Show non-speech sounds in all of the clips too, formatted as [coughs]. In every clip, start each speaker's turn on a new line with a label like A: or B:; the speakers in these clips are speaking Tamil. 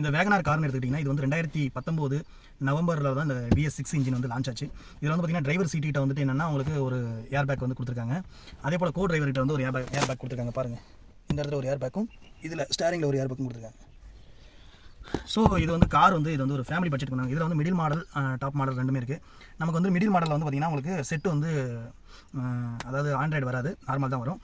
A: இந்த வேகனார் கார்னு எடுத்துக்கிட்டிங்கன்னா இது வந்து ரெண்டாயிரத்தி பத்தொம்போது நவம்பரில் தான் இந்த பிஎஸ் சிக்ஸ் இன்ஜின் வந்து லான்ச் ஆச்சு. இதில் வந்து பார்த்தீங்கன்னா டிரைவர் சீட்டிட்ட வந்துட்டு என்னன்னா உங்களுக்கு ஒரு ஏர் பேக் வந்து கொடுத்துருக்காங்க. அதே போல் கோ டிரைவர்கிட்ட வந்து ஒரு ஏர் பேக் ஏர் பேக் கொடுத்துருக்காங்க. பாருங்கள் இந்த இடத்துல ஒரு ஏர் பேக்கும் இதில் ஸ்டேரிங்கில் ஒரு ஏர் பேக்கும் கொடுத்துருக்காங்க. ஸோ இது வந்து கார் வந்து இது வந்து ஒரு ஃபேமிலி பட்ஜெட் பண்ணாங்க இதில் வந்து மிடில் மாடல் டாப் மாடல் ரெண்டுமே இருக்குது நமக்கு வந்து மிடில் மாடலில் வந்து பார்த்திங்கன்னா உங்களுக்கு செட்டு வந்து அதாவது ஆண்ட்ராய்டு வராது. நார்மல் தான் வரும்.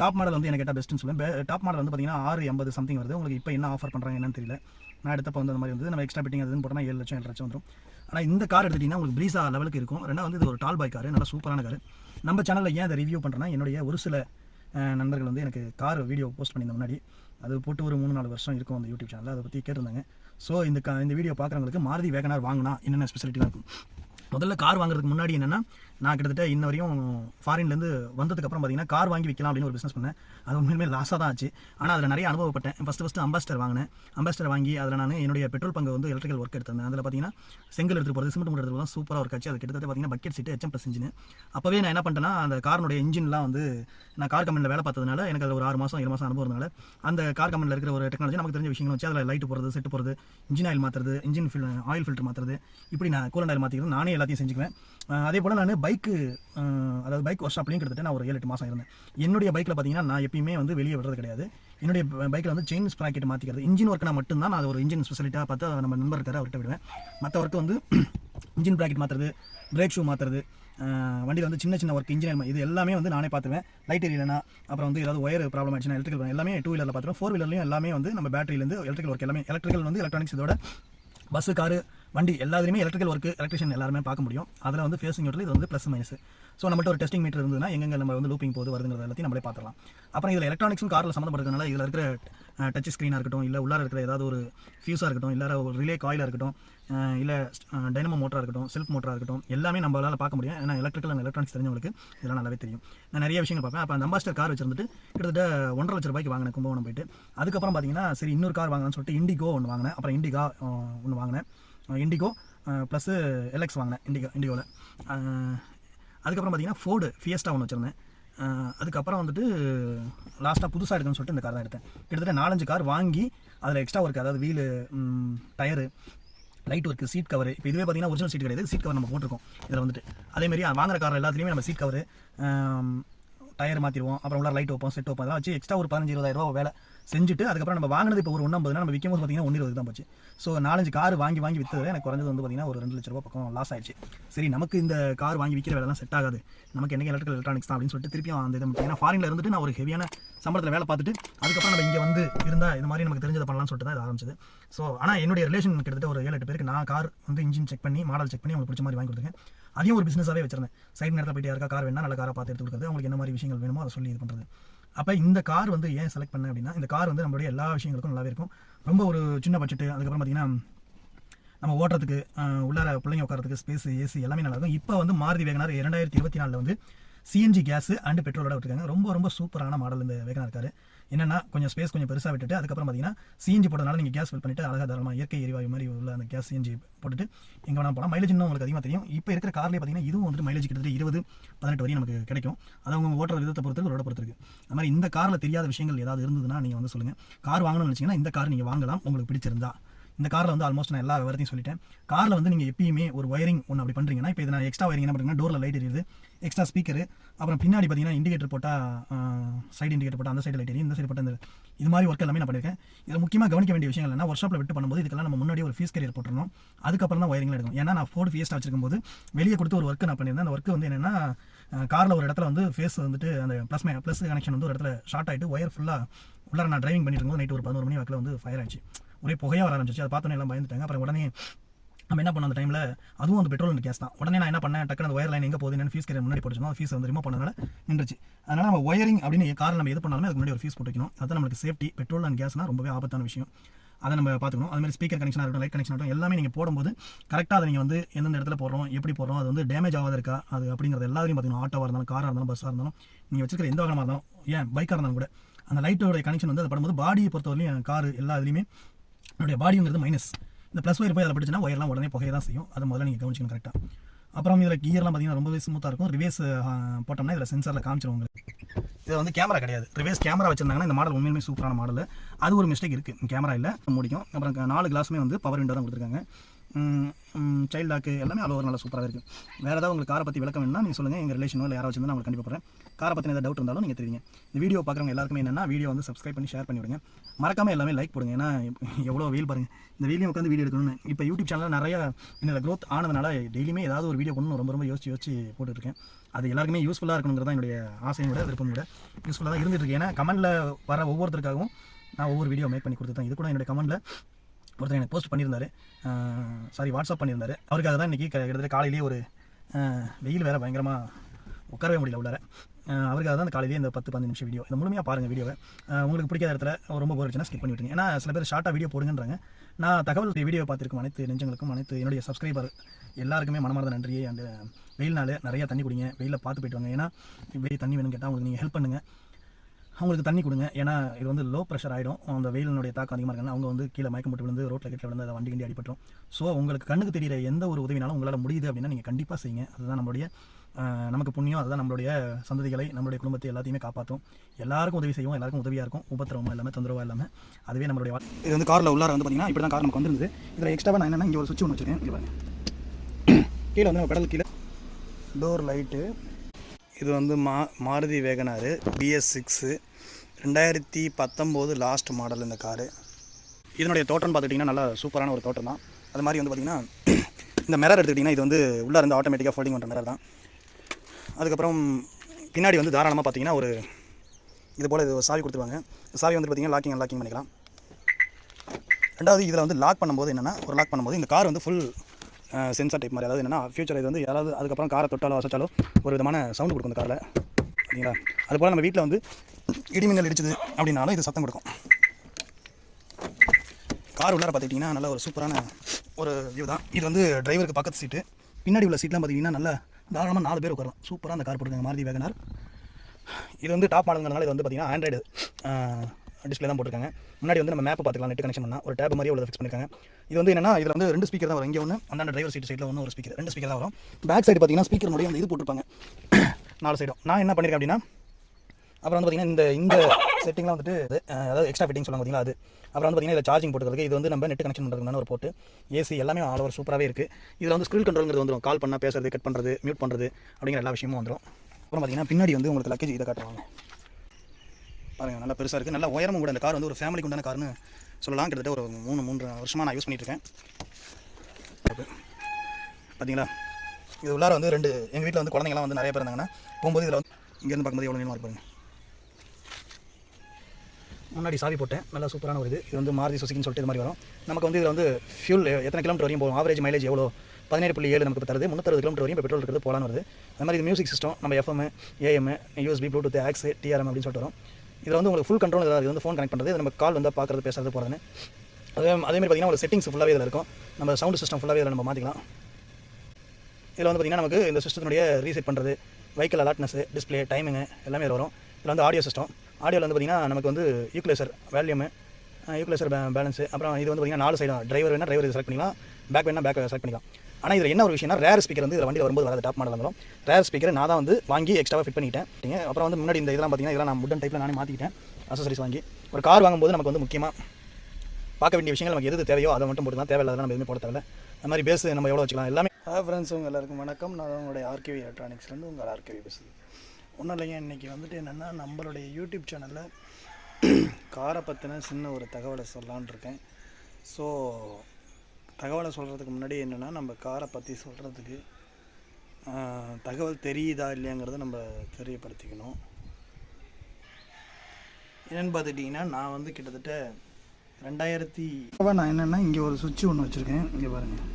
A: டாப் மாடல் வந்து எனக்கு கேட்டால் பெஸ்ட்டுன்னு சொல்லுவேன். டாப் மாடல் வந்து பார்த்தீங்கன்னா ஆறு எண்பது சம்திங் வருது. உங்களுக்கு இப்போ என்ன ஆஃபர் பண்ணுறாங்க என்னன்னு தெரியல. நான் எடுத்தப்போ வந்து அந்த மாதிரி வந்து நம்ம எக்ஸ்ட்ரா பிட்டிங் அதுன்னு போட்டோம்னா ஏழு லட்சம் ஏழு லட்சம் வந்துடும் ஆனால் இந்த கார் எடுத்துட்டிங்கன்னா உங்களுக்கு ப்ரீஸா லெவலுக்கு இருக்கும். ரெண்டாவது வந்து இது ஒரு டால் பாய் கார் நல்லா சூப்பரான கார் நம்ம சேனலில் ஏன் அதை ரிவ்யூ பண்ணுறேன்னா என்னுடைய ஒரு சில நண்பர்கள் வந்து எனக்கு கார் வீடியோ போஸ்ட் பண்ணியிருந்த முன்னாடி. அது போட்டு ஒரு மூணு நாலு வருஷம் இருக்கும் அந்த யூடியூப் சேனலில் அதை பற்றி கேட்டிருந்தாங்க. ஸோ இந்த கா இந்த வீடியோ பார்க்குறவங்களுக்கு மாருதி வேகனார் வாங்கினா என்னென்ன ஸ்பெசிலிட்டிலாம் இருக்கும்? முதல்ல கார் வாங்குறதுக்கு முன்னாடி என்னென்னா நான் கிட்டத்தட்ட இன்ன வரையும் ஃபாரின்லேருந்து வந்ததுக்கப்புறம் பார்த்தீங்கன்னா கார் வாங்கி விற்கலாம் அப்படின்னு ஒரு பிஸ்னஸ் பண்ணேன். அது உண்மையிலுமே லாஸாக தான் ஆச்சு. ஆனால் அதில் நிறைய அனுபவப்பட்டேன். ஃபஸ்ட்டு ஃபஸ்ட்டு அம்பாஸ்டர் வாங்கினேன். அம்பாஸ்டர் வாங்கி அதில் நான் என்னுடைய பெட்ரோல் பங்கு வந்து எலக்ட்ரிக்கல் ஒர்க் எடுத்திருந்தேன். அதில் பார்த்தீங்கன்னா செங்கல் எடுத்து போகிறது சிமெண்ட் எடுத்து தான் சூப்பராக ஒர்க் ஆச்சு அது கிட்டத்தட்ட பார்த்தீங்கன்னா bucket seat HM plus engine அப்போவே நான் என்ன பண்ணிட்டேன்னா அந்த காரனுடைய இன்ஜின்லாம் வந்து நான் கார் கம்பெனியில் வேலை பார்த்ததுனால எனக்கு அது ஒரு ஆறு மாதம் ஏழு மாதம் அனுபவம் இருந்தனால அந்த கார் கம்பெனியில் இருக்கிற ஒரு டெக்னாலஜி நமக்கு தெரிஞ்ச விஷயங்கள் வச்சு அதில் லைட் போகிறது செட்டு போகிறது இன்ஜின் ஆயில் மாற்றுறது இன்ஜின் ஃபில் ஆயில் ஃபில்டர் மாற்றுறது இப்படி நான் கூலண்ட் ஆயில் மாற்றிக்கிறது நானே எல்லாத்தையும் செஞ்சுக்குவேன். அதே போல் நான் பைக்கு அதாவது பைக் ஒர்க் ஷாப்லையும் கிட்டத்தட்ட நான் ஒரு ஏழு எட்டு மாதம் இருந்தேன். என்னுடைய பைக்கில் பார்த்தீங்கன்னா நான் எப்பயுமே வந்து வெளியே விடுறது கிடையாது. என்னுடைய பைக்கில் வந்து செயின் ஸ்ப்ராக்கெட் மாற்றிக்கிறது இன்ஜின் ஒர்க்னா மட்டும்தான் நான் அது ஒரு இன்ஜின் ஸ்பெஷலிட்டாக பார்த்து நம்ம நண்பர் இருக்காரு அவர்கிட்ட விடுவேன். மற்ற ஒர்க்கு வந்து இன்ஜின் ப்ராக்கெட் மாற்றுறது பிரேக் ஷூ மாற்றுறது வண்டியில் வந்து சின்ன சின்ன ஒர்க் இன்ஜினியர் இது எல்லாமே வந்து நானே பார்த்துருவேன். லைட் எரியலனா அப்புறம் வந்து ஏதாவது ஒயர் ப்ராப்ளம் ஆச்சுன்னா எலக்ட்ரிக்கல் எல்லாமே டூ வீலரில் பார்த்துருவேன். ஃபோர் வீலர்லையும் எல்லாமே வந்து நம்ம பேட்டரியிலேருந்து எலக்ட்ரிக்கல் ஒர்க் எல்லாமே எலக்ட்ரிக்கல் வந்து எலக்ட்ரானிக்ஸ் இதோட பஸ்ஸு காரு வண்டி எல்லாத்துலேயுமே எலக்ட்ரிக்கல் ஒர்க்கு எலக்ட்ரிஷியன் எல்லாருமே பார்க்க முடியும். அதில் வந்து ஃபேஸிங் இது வந்து ப்ளஸ் மைனஸ் ஸோ நம்மகிட்ட ஒரு டெஸ்டிங் மீட்டர் இருந்ததுன்னா எங்கெங்க நம்ம வந்து லூப்பிங் போது வருதுங்கிறது எல்லாத்தையும் நம்மளே பார்த்துலாம் அப்புறம் இதில் எலக்ட்ரானிக்ஸும் காரில் சம்மந்தப்படுறதுனால இதில் இருக்கிற டச் ஸ்க்ரீனாக இருக்கட்டும் இல்லை உள்ளார இருக்கிற ஏதாவது ஒரு ஃபியூஸாக இருக்கட்டும் இல்லை ஒரு ரிலே காயிலாக இருக்கட்டும் இல்லை டைனமோ மோட்டராக இருக்கட்டும் செல்ஃப் மோட்டராக இருக்கட்டும் எல்லாமே நம்மளால் பார்க்க முடியும். ஏன்னா எலக்ட்ரிக்கல் அண்ட் எலக்ட்ரானிக்ஸ் தெரிஞ்சவங்களுக்கு இதெல்லாம் நல்லாவே தெரியும். நான் நிறைய விஷயங்கள் பார்ப்பேன். அப்போ அந்த அம்பாஸ்டர் கார் வச்சிருந்துட்டு கிட்டத்தட்ட ஒன்றரை லட்ச ரூபாய்க்கு வாங்கினேன் கும்பகோணம் போயிட்டு. அதுக்கப்புறம் பார்த்தீங்கன்னா சரி இன்னொரு கார் வாங்கலாம்னு சொல்லிட்டு இண்டிகோ ஒன்று வாங்கினேன். அப்புறம் இண்டிகா ஒன்று வாங்கினேன். இண்டிகோ ப்ளஸ்ஸு எல்எக்ஸ் வாங்கினேன் இண்டிகோ இண்டிகோவில் அதுக்கப்புறம் பார்த்தீங்கன்னா ஃபோர்டு ஃபியஸ்டா ஒன்று வச்சுருந்தேன். அதுக்கப்புறம் வந்துட்டு லாஸ்ட்டாக புதுசாக எடுக்கணும்னு சொல்லிட்டு இந்த கார் தான் எடுத்தேன். கிட்டத்தட்ட நாலஞ்சு கார் வாங்கி அதில் எக்ஸ்ட்ரா ஒர்க் அதாவது wheel tyre light work seat cover இப்போ இதுவே பார்த்தீங்கன்னா ஒரிஜினல் சீட் கிடையாது. சீட் கவர் நம்ம போட்டிருக்கோம். இதில் வந்துட்டு. அதேமாரி வாங்குற கார் எல்லாத்துலேயுமே நம்ம சீட் கவர் டயர் மாற்றிடுவோம் அப்புறம் உள்ள லைட் வைப்போம் செட் வைப்போம் அதெல்லாம் வச்சு எக்ஸ்ட்ரா ஒரு பதினஞ்சு இருபதாயிரம் ரூபா வேலை செஞ்சுட்டு அதுக்கப்புறம் நம்ம வாங்கினது இப்போ ஒரு ஒன்றம்பதுனா நம்ம விற்கும் போது பார்த்தீங்கன்னா ஒன்று இருபது தான் போச்சு. ஸோ நாலஞ்சு கார் வாங்கி வாங்கி விற்றது எனக்கு குறைஞ்சது வந்து பார்த்தீங்கன்னா ஒரு ரெண்டு லட்ச ரூபா பக்கம் லாஸ் ஆயிடுச்சு. சரி நமக்கு இந்த கார் வாங்கி விற்கிற வேலைலாம் செட் ஆகாது. நமக்கு என்னைக்கு எலக்ட்ரிக்கல் எலக்ட்ரானிக்ஸ் தான் அப்படின்னு சொல்லிட்டு திருப்பியும் அந்த இதை ஏன்னா ஃபாரினில் இருந்துட்டு நான் ஒரு ஹெவியான சம்பளத்தில் வேலை பார்த்துட்டு அதுக்கப்புறம் நம்ம இங்கே வந்து இருந்தால் இந்த மாதிரி நமக்கு தெரிஞ்சதை பண்ணலாம்னு சொல்லிட்டு தான் இது ஆரம்பிச்சது. ஸோ ஆனால் என்னுடைய ரிலேஷன் கிட்டத்தட்ட ஒரு ஏழு எட்டு பேருக்கு நான் கார் வந்து இன்ஜின் செக் பண்ணி மாடல் செக் பண்ணி அவங்களுக்கு பிடிச்ச மாதிரி வாங்கி கொடுத்துருக்கேன். அதையும் ஒரு பிஸ்னஸாகவே வச்சிருந்தேன். சைட் நேரத்தில் போயிட்டு யாருக்கா கார் வேணா நல்ல காரை பார்த்து எடுத்து கொடுக்குறது. அவங்களுக்கு என்ன மாதிரி விஷயங்கள் வேணுமோ அதை சொல்லி இது பண்ணுறது அப்போ இந்த கார் வந்து ஏன் செலக்ட் பண்ணேன் அப்படின்னா இந்த கார் வந்து நம்மளுடைய எல்லா விஷயங்களுக்கும் நல்லாவே இருக்கும். ரொம்ப ஒரு சின்ன பட்ஜெட்டு அதுக்கப்புறம் பார்த்தீங்கன்னா நம்ம ஓட்டுறதுக்கு உள்ளார பிள்ளைங்க உட்காரத்துக்கு ஸ்பேஸ் ஏசி எல்லாமே நல்லா இருக்கும். இப்போ வந்து மாருதி வேகனார் இரண்டாயிரத்தி இருபத்தி நாலில் வந்து சிஎன்ஜி கேஸ் அண்டு பெட்ரோலோட விட்டுருக்காங்க. ரொம்ப ரொம்ப சூப்பரான மாடல் இந்த வேகனார் இருக்காரு என்னன்னா கொஞ்சம் ஸ்பேஸ் கொஞ்சம் பெருசாக விட்டுட்டு அதுக்கப்புறம் பார்த்தீங்கன்னா சிஎன்ஜி போட்டதுனால நீங்கள் கேஸ் ஃபில் பண்ணிட்டு அழகாக தாராளமாக இயற்கை எரிவாயு மாதிரி உள்ள அந்த கேஸ் சிஎன்ஜி போட்டுட்டு எங்கே வேணால் போகலாம் மைலேஜ் இன்னும் உங்களுக்கு அதிகமாக தெரியும். இப்போ இருக்கிற கார்லேயே பார்த்தீங்கன்னா இதுவும் வந்துட்டு மைலேஜ் கிட்டத்தட்ட இருபது பதினெட்டு வரையும் நமக்கு கிடைக்கும். அது அவங்க ஓட்டுற விதத்தை பொறுத்து ரோட பொறுத்து இருக்கு. அது மாதிரி இந்த காரில் தெரியாத விஷயங்கள் ஏதாவது இருந்ததுன்னா நீங்கள் வந்து சொல்லுங்கள் கார் வாங்கணும்னு நினச்சிங்கன்னா இந்த கார் நீங்கள் வாங்கலாம். உங்களுக்கு பிடிச்சிருந்தா. இந்த காரில் வந்து ஆல்மோஸ்ட் நான் எல்லா விவரத்தையும் சொல்லிட்டேன். காரில் வந்து நீங்கள் எப்பயுமே ஒரு ஒயரிங் ஒன்று அப்படி பண்ணுறீங்கன்னா இப்போ இது நான் எக்ஸ்ட்ரா ஒயரிங் என்ன பண்ணுறீங்கன்னா டோரில் லைட் எரியுது எக்ஸ்ட்ரா ஸ்பீக்கர் அப்புறம் பின்னாடி பார்த்தீங்கன்னா இண்டிகேட்டர் போட்டால் சைடு இண்டிகேட்டர் போட்டால் அந்த சைடு லைட் எரியும் இந்த சைடு போட்டால் இந்த இது மாதிரி ஒர்க் எல்லாமே நான் பண்ணியிருக்கேன் இதில் முக்கியமாக கவனிக்க வேண்டிய விஷயங்கள் என்ன ஒர்க் ஷாப்பில் விட்டு பண்ணும்போது இதுக்கெல்லாம் நம்ம முன்னாடி ஒரு ஃபீஸ் கேரியர் போட்டுருணும் அதுக்கப்புறம் தான் ஒயரிங்லாம் எடுக்கும் ஏன்னா நான் ஃபோர்டு ஃபீஸ்ட் வச்சிருக்கும் போது வெளியே கொடுத்து ஒரு ஒர்க் நான் பண்ணியிருந்தேன். அந்த ஒர்க் வந்து என்னென்னா காரில் ஒரு இடத்துல வந்து ஃபேஸ் வந்துட்டு அந்த ப்ளஸ் ப்ளஸ் கனெக்ஷன் வந்து ஒரு இடத்துல ஷார்ட் ஆகிட்டு ஒயர் ஃபுல்லாக உள்ளார நான் டிரைவிங் பண்ணிட்டு இருக்கும்போது நைட்டு ஒரு பதினோரு மணி வாக்கில் வந்து ஃபயர் ஆச்சு. ஒரே புகையாக வர ஆரம்பிச்சிச்சு அதை பார்த்தோன்னே எல்லாம் பயந்துட்டாங்க. அப்புறம் உடனே நம்ம என்ன பண்ணோம் அந்த டைமில் அதுவும் அந்த பெட்ரோல் கேஸ் தான். உடனே நான் என்ன பண்ணேன்? டக்குனு அந்த ஒயர் லைன் எங்கே போகுதுன்னு ஃபீஸ் கேட்க முன்னாடி போட்டுச்சோம் அந்த ஃபீஸ் வந்து ரிமூவ் பண்ணனால நின்றுச்சு. அதனால் நம்ம ஒயரிங் அப்படின்னு கார் நம்ம எது பண்ணாலுமே அதுக்கு முன்னாடி ஒரு ஃபீஸ் போட்டுக்கணும். அதுதான் நம்மளுக்கு சேஃப்டி பெட்ரோல் அண்ட் கேஸ்னா ரொம்பவே ஆபத்தான விஷயம். அதை நம்ம பார்த்துக்கணும். அது மாதிரி ஸ்பீக்கர் கனெக்ஷனாக இருக்கட்டும் லைட் கனெக்ஷன் ஆகட்டும் எல்லாமே நீங்கள் போடும்போது கரெக்டாக அதை நீங்கள் வந்து எந்தெந்த இடத்துல போடுறோம் எப்படி போடுறோம் அது வந்து டேமேஜ் ஆகாத இருக்கா அது அப்படிங்கிறது எல்லாத்தையும் பார்த்துக்கணும். ஆட்டோவாக இருந்தாலும் காராக இருந்தாலும் பஸ்ஸாக இருந்தாலும் நீங்கள் வச்சிருக்கிற எந்த வாகனமாக இருந்தாலும் ஏன் பைக்காக இருந்தாலும் கூட அந்த லைட்டோட கனெக்ஷன் வந்து அதை படும்போது பாடியை பொறுத்தவரையும் கார் எல்லா இதுலையுமே நம்மளுடைய பாடிங்கிறது மைனஸ் இந்த ப்ளஸ் ஒயர் போய் அதில் பிடிச்சுன்னா ஒயர்லாம் உடனே புகையை தான் செய்யும். அதை முதல்ல நீங்கள் கவனிச்சிக்கணும் கரெக்டாக அப்புறம் இதில் கியர்லாம் பார்த்தீங்கன்னா ரொம்பவே ஸ்மூத்தாக இருக்கும். ரிவேஸ் போட்டோம்னா இதில் சென்சாரில் காமிச்சிடும் உங்களுக்கு. இதில் வந்து கேமரா கிடையாது. ரிவேஸ் கேமரா வச்சிருந்தாங்கன்னா இந்த மாடல் உண்மையுமே சூப்பரான மாடல் அது ஒரு மிஸ்டேக் இருக்குது கேமரா இல்லை முடிக்கும் அப்புறம் நாலு கிளாஸுமே வந்து பவர் விண்டோ தான் கொடுத்துருக்காங்க. சைல்ட் லாக்கு எல்லாமே அவ்வளோ ஒரு நல்லா சூப்பராக இருக்குது வேறு ஏதாவது உங்களுக்கு காரை பற்றி விளக்கம் வேணும்னா நீங்கள் சொல்லுங்கள் எங்கள் ரிலேஷனோ இல்லை யாராவது வச்சிருந்தா நான் உங்களுக்கு கண்டிப்பாக போகிறேன் காரை பற்றின ஏதாவது டவுட் இருந்தாலும் நீங்கள் தெரியுங்க இந்த வீடியோ பார்க்குறவங்க எல்லாருக்குமே என்னென்னா வீடியோ வந்து சப்ஸ்கிரைப் பண்ணி ஷேர் பண்ணி விடுங்க. மறக்காமல் எல்லாமே லைக் போடுங்க. ஏன்னா எவ்வளோ வெயில் பாருங்கள் இந்த வெயிலையும் உட்காந்து வீடியோ எடுக்கணும்னு. இப்போ யூடியூப் சேனலில் நிறைய என்னோட க்ரோத் ஆனதுனால டெய்லியுமே ஏதாவது ஒரு வீடியோ பண்ணணும் ரொம்ப ரொம்ப யோசிச்சு யோசிச்சு போட்டுருக்கேன் அது எல்லாருக்குமே யூஸ்ஃபுல்லாக இருக்கணுங்கிறதா என்னுடைய ஆசையும் கூட விருப்பம் கூட. யூஸ்ஃபுல்லாக தான் இருந்துட்டு இருக்கு ஏன்னா கமெண்ட்டில் வர ஒவ்வொருத்தருக்காகவும் நான் ஒவ்வொரு வீடியோ மேக் பண்ணி கொடுத்துருக்கேன் இது கூட என்னுடைய கமெண்ட்டில் ஒருத்தர் எனக்கு போஸ்ட் பண்ணியிருந்தார். சாரி வாட்ஸ்அப் பண்ணியிருந்தாரு. அவருக்காக தான் இன்றைக்கி கிட்டத்தட்ட காலையிலேயே ஒரு வெயில் வேறு பயங்கரமாக உட்காரவே முடியல உள்ளார. அவருக்காக தான் அந்த காலையிலேயே இந்த பத்து பதினஞ்சு நிமிஷம் வீடியோ இந்த முழுமையாக பாருங்கள் வீடியோவை உங்களுக்கு பிடிக்காத இடத்துல ரொம்ப போர் வச்சுன்னா ஸ்கிப் பண்ணி விட்டுருங்க ஏன்னா சில பேர் ஷார்ட்டாக வீடியோ போடுங்கன்றாங்க. நான் தகவல் வீடியோ பார்த்துருக்கும் அனைத்து நெஞ்சங்களுக்கும் அனைத்து என்னுடைய சப்ஸ்கிரைபர் எல்லாருக்குமே மனமார்ந்த நன்றியை. அந்த வெயில் நாள் நிறையா தண்ணி குடிங்க. வெயிலில் பார்த்து போயிட்டு வாங்க. ஏன்னா வெயில் தண்ணி வேணும்னு கேட்டால் உங்களுக்கு நீங்கள் ஹெல்ப் பண்ணுங்கள் அவங்களுக்கு தண்ணி கொடுங்க. ஏன்னா இது வந்து லோ ப்ரெஷர் ஆகிடும் அந்த வெயிலினுடைய தாக்கம் அதிகமாக இருக்காங்க அவங்க வந்து கீழே மயக்கம் போட்டு விழுந்து ரோட்டில் கிட்ட விழுந்து அதை வண்டி கிண்டி அடிபட்டுரும். ஸோ உங்களுக்கு கண்ணுக்கு தெரியிற எந்த ஒரு உதவினாலும் உங்களால் முடியுது அப்படின்னா நீங்கள் கண்டிப்பாக செய்யுங்க. அதுதான் நம்மளுடைய நமக்கு புண்ணியம். அதுதான் நம்மளுடைய சந்ததிகளை நம்மளுடைய குடும்பத்தை எல்லாத்தையுமே காப்பாற்றும் எல்லாருக்கும் உதவி செய்வோம். எல்லாருக்கும் உதவியாக இருக்கும். உபத்திரவம் எல்லாமே தொந்தரவாக இல்லாமல் அதுவே நம்மளுடைய இது வந்து காரில் உள்ளார வந்து பார்த்தீங்கன்னா இப்படி தான் கார் நமக்கு வந்துருந்தது. இதில் எக்ஸ்ட்ராவாக நான் என்னென்னா இங்கே ஒரு சுவிட்ச் ஒன்று வச்சுருக்கேன். கீழே வந்து நம்ம கடல் கீழே. டோர் லைட்டு இது வந்து மா மாருதி வேகனாரு பிஎஸ் சிக்ஸு ரெண்டாயிரத்தி பத்தொம்போது லாஸ்ட் மாடல் இந்த காரு இதனுடைய தோட்டம்னு பார்த்துட்டிங்கன்னா நல்லா சூப்பரான ஒரு தோட்டம் தான். அது மாதிரி வந்து பார்த்திங்கன்னா இந்த மிரர் எடுத்துக்கிட்டிங்கன்னா இது வந்து உள்ளே இருந்து ஆட்டோமேட்டிக்காக ஃபோல்டிங் பண்ணுற மிரர் தான். அதுக்கப்புறம் பின்னாடி வந்து தாராளமாக பார்த்தீங்கன்னா ஒரு இது போல் இது சாவி கொடுத்துருவாங்க. இந்த சாவி வந்து பார்த்திங்கன்னா லாக்கிங் அன்லாக்கிங் பண்ணிக்கலாம். ரெண்டாவது இதில் வந்து லாக் பண்ணும்போது என்னென்னா ஒரு லாக் பண்ணும்போது இந்த கார் வந்து ஃபுல் சென்சார் டைப் மாதிரி. அதாவது என்னென்னா ஃபியூச்சர் இது வந்து யாராவது அதுக்கப்புறம் காரை தொட்டாலோ அசைச்சாலோ ஒரு விதமான சவுண்ட் கொடுக்கும் இந்த காரில் சரிங்களா? அது போல் நம்ம வீட்டில் வந்து இடிமின்னல் இடிச்சது அப்படின்னாலும் இது சத்தம் கொடுக்கும். கார் உள்ளார பார்த்துக்கிட்டிங்கன்னா நல்ல ஒரு சூப்பரான ஒரு வியூ தான். இது வந்து டிரைவருக்கு பக்கத்து சீட்டு பின்னாடி உள்ள சீட்லாம் பார்த்தீங்கன்னா நல்லா தாராளமாக நாலு பேர் உட்காரலாம். சூப்பராக அந்த கார் போட்டுருக்காங்க. Maruti Wagon R. இது வந்து டாப் மாடல்னால இது வந்து பார்த்திங்கன்னா ஆண்ட்ராய்டு டிஸ்பிளே தான் போட்டிருக்காங்க. முன்னாடி வந்து நம்ம மேப் பார்த்துக்கலாம் நெட் கனெக்ஷன் பண்ணால் ஒரு டேப் மாதிரி உள்ள ஃபிக்ஸ் பண்ணிருக்காங்க. இது வந்து என்னன்னா இதில் வந்து ரெண்டு ஸ்பீக்கர் தான் வரும். இங்கே ஒன்று அந்த டிரைவர் சீட் சைடில் ஒன்று ஒரு ஸ்பீக்கர் ரெண்டு ஸ்பீக்கர் தான் வரும். பேக் சைடு பார்த்தீங்கன்னா ஸ்பீக்கர் முடியும் அந்த இது போட்டிருப்பாங்க. [coughs] நாலு சைடும் நான் என்ன பண்ணியிருக்கேன் அப்படின்னா அப்புறம் வந்து பார்த்தீங்கன்னா இந்த இந்த செட்டிங்லாம் வந்துட்டு அதாவது எக்ஸ்ட்ரா ஃபிட்டிங் சொல்லுவாங்க பார்த்தீங்களா அது. அப்புறம் வந்து பார்த்தீங்கன்னா இதில் சார்ஜிங் போட்டுக்கிறதுக்கு இது வந்து நம்ம நெட் கனெக்ஷன் பண்ணுறதுக்கு ஒரு போட்டு ஏசி எல்லாமே ஆல் ஓவர் சூப்பராகவே இருக்குது இதில் வந்து ஸ்க்ரீன் கண்ட்ரோலுங்கிறது வந்துடும் கால் பண்ணால் பேசுறது கட் பண்ணுறது மியூட் பண்ணுறது அப்படிங்கிற எல்லா விஷயமும் வந்துடும் அப்புறம் பார்த்தீங்கன்னா பின்னாடி வந்து உங்களுக்கு லக்கேஜ் இதை காட்டுவாங்க. பாருங்கள் நல்லா பெருசாக இருக்குது நல்லா உயரமும் கூட. இந்த கார் வந்து ஒரு ஃபேமிலிக்கு உண்டான கார்னு சொல்லலாம். கிட்டத்தட்ட ஒரு மூணு மூன்று வருஷமாக நான் யூஸ் பண்ணிகிட்ருக்கேன் பார்த்தீங்களா இது உள்ளார வந்து ரெண்டு எங்கள் வீட்டில் வந்து குழந்தைங்கலாம் வந்து நிறைய பேர் இருந்தாங்கன்னா போகும்போது இதில் வந்து இங்கேருந்து பார்க்கும்போது எவ்வளோ நேரமாக இருப்பாங்க முன்னாடி சாவி போட்டேன். நல்லா சூப்பரான ஒரு இது. இது வந்து மாருதி சுசுக்கின்னு சொல்லிட்டு இது மாதிரி வரும். நமக்கு வந்து இதில் வந்து ஃபியூல் எத்தனை கிலோமீட்டர் வரையும் போகும்? ஆவரேஜ் மைலேஜ் எவ்வளோ? பதினேழு புள்ளி ஏழு நமக்கு தருது. முந்நூறு கிலோமீட்டர் வரையும் பெட்ரோல் இருக்கிறது போலான்னு வருது. அது மாதிரி இது மியூசிக் சிஸ்டம் நம்ம FM AM USB Bluetooth aux DRM அப்படின்னு சொல்லிட்டு வரும். இதில் வந்து உங்களுக்கு ஃபுல் கண்ட்ரோல் இது வந்து ஃபோன் கனெக்ட் பண்ணுறது நம்ம கால் வந்து பார்க்குறது பேசுறது போகிறதுன்னு அதே அதே மாதிரி பார்த்தீங்கன்னா ஒரு செட்டிங்ஸ் ஃபுல்லாகவே இதில் இருக்கும். நம்ம சவுண்ட் சிஸ்டம் ஃபுல்லாகவே இதில் நம்ம மாற்றிக்கலாம் இதில் வந்து பார்த்திங்கன்னா நமக்கு இந்த சிஸ்டத்தினுடைய ரீசெட் பண்ணுறது வெஹிக்கல் அலாட்னஸ் டிஸ்ப்ளே டைமிங்கு எல்லாமே வரும். இதில் வந்து ஆடியோ சிஸ்டம் ஆடியோவில் வந்து பார்த்திங்கன்னா நமக்கு வந்து யூக்லேசர் வேல்யூமு யூக்லேசர் பேலன்ஸு அப்புறம் இது வந்து பார்த்திங்கன்னா நாலு சைடும் டிரைவர் வேணால் டிரைவர் செலக்ட் பண்ணிக்கலாம். பேக் வேணால் பேக் செலக்ட் பண்ணிக்கலாம். ஆனால் இதில் என்ன ஒரு விஷயம்னா ரேர் ஸ்பீக்கர் வந்து இதில் வண்டியில் வரும்போது வராது. டாப் மாடல் வந்தாலும் ரேர் ஸ்பீக்கர் நான் தான் வந்து வாங்கி எக்ஸ்ட்ராவாக ஃபிட் பண்ணிட்டேன் அப்புறம் வந்து முன்னாடி இந்த இதெல்லாம் பார்த்தீங்கன்னா இதெல்லாம் நான் முட்டன் டைப்பில் நானே மாற்றிக்கிட்டேன் அசசரிஸ் வாங்கி. ஒரு கார் வாங்கும்போது நமக்கு வந்து முக்கியமாக பார்க்க வேண்டிய விஷயங்கள் நமக்கு எது தேவையோ அதை மட்டும் போட்டு தான் தேவையில்லாத நம்ம எதுவுமே போட தேவையில்ல. அந்த மாதிரி பேஸ் நம்ம எவ்வளோ வச்சுக்கலாம்? எல்லாமே ஃப்ரெண்ட்ஸ் உங்கள் எல்லாருக்கும் வணக்கம். நான் உங்களுடைய ஆர்கேவி எலக்ட்ரானிக்ஸ்லேருந்து உங்கள் ஆர்கேவி பேசுது ஒன்றும் இல்லைங்க இன்றைக்கி வந்துட்டு என்னென்னா நம்மளுடைய யூடியூப் சேனலில் காரை பற்றின சின்ன ஒரு தகவலை சொல்லலான் இருக்கேன். ஸோ தகவலை சொல்கிறதுக்கு முன்னாடி என்னென்னா நம்ம காரை பற்றி சொல்கிறதுக்கு தகவல் தெரியுதா இல்லையாங்கிறத நம்ம தெரியப்படுத்திக்கணும். என்னென்னு பார்த்துட்டிங்கன்னா நான் வந்து கிட்டத்தட்ட ரெண்டாயிரத்தி நான் என்னென்னா இங்கே ஒரு சுவிட்ச் ஒன்று வச்சுருக்கேன். இங்கே பாருங்கள்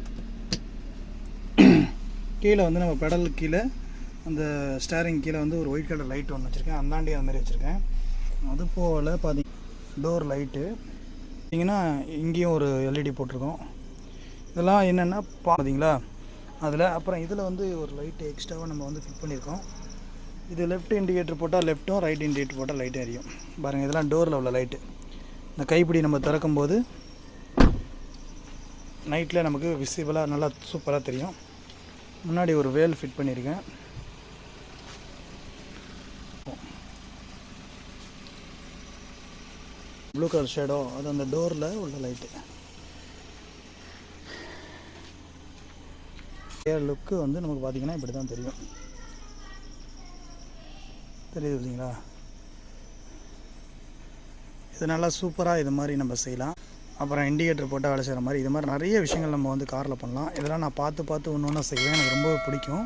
A: கீழே வந்து நம்ம பெடல் கீழே அந்த ஸ்டேரிங் கீழே வந்து ஒரு ஒயிட் கலர் லைட் ஒன்று வச்சுருக்கேன். அந்தாண்டி அந்த மாதிரி வச்சுருக்கேன். அது போல் பார்த்தீங்க டோர் லைட்டு பார்த்தீங்கன்னா இங்கேயும் ஒரு எல்இடி போட்டிருக்கோம். இதெல்லாம் என்னென்னா பார்த்தீங்களா அதில் அப்புறம் இதில் வந்து ஒரு லைட்டு எக்ஸ்ட்ராவாக நம்ம வந்து ஃபிட் பண்ணியிருக்கோம். இது லெஃப்ட் இண்டிகேட்டர் போட்டால் லெஃப்ட்டும் ரைட் இண்டிகேட்டர் போட்டால் லைட் எரியும். பாருங்கள் இதெல்லாம் டோரில் உள்ள லைட்டு இந்த கைப்பிடி நம்ம திறக்கும்போது நைட்டில் நமக்கு விசிபிளாக நல்லா சூப்பராக தெரியும். முன்னாடி ஒரு வேல் ஃபிட் பண்ணியிருக்கேன். ப்ளூ கலர் ஷேடோ அது அந்த டோரில் உள்ள லைட்டு லுக்கு வந்து நமக்கு பார்த்தீங்கன்னா இப்படி தான் தெரியும். தெரியுது இல்லைங்களா இது நல்லா சூப்பராக இது மாதிரி நம்ம செய்யலாம். அப்புறம் இண்டிகேட்டர் போட்டால் வேலை செய்கிற மாதிரி இது மாதிரி நிறைய விஷயங்கள் நம்ம வந்து காரில் பண்ணலாம். இதெல்லாம் நான் பார்த்து பார்த்து ஒன்று ஒன்றா செய்வேன். எனக்கு ரொம்ப பிடிக்கும்.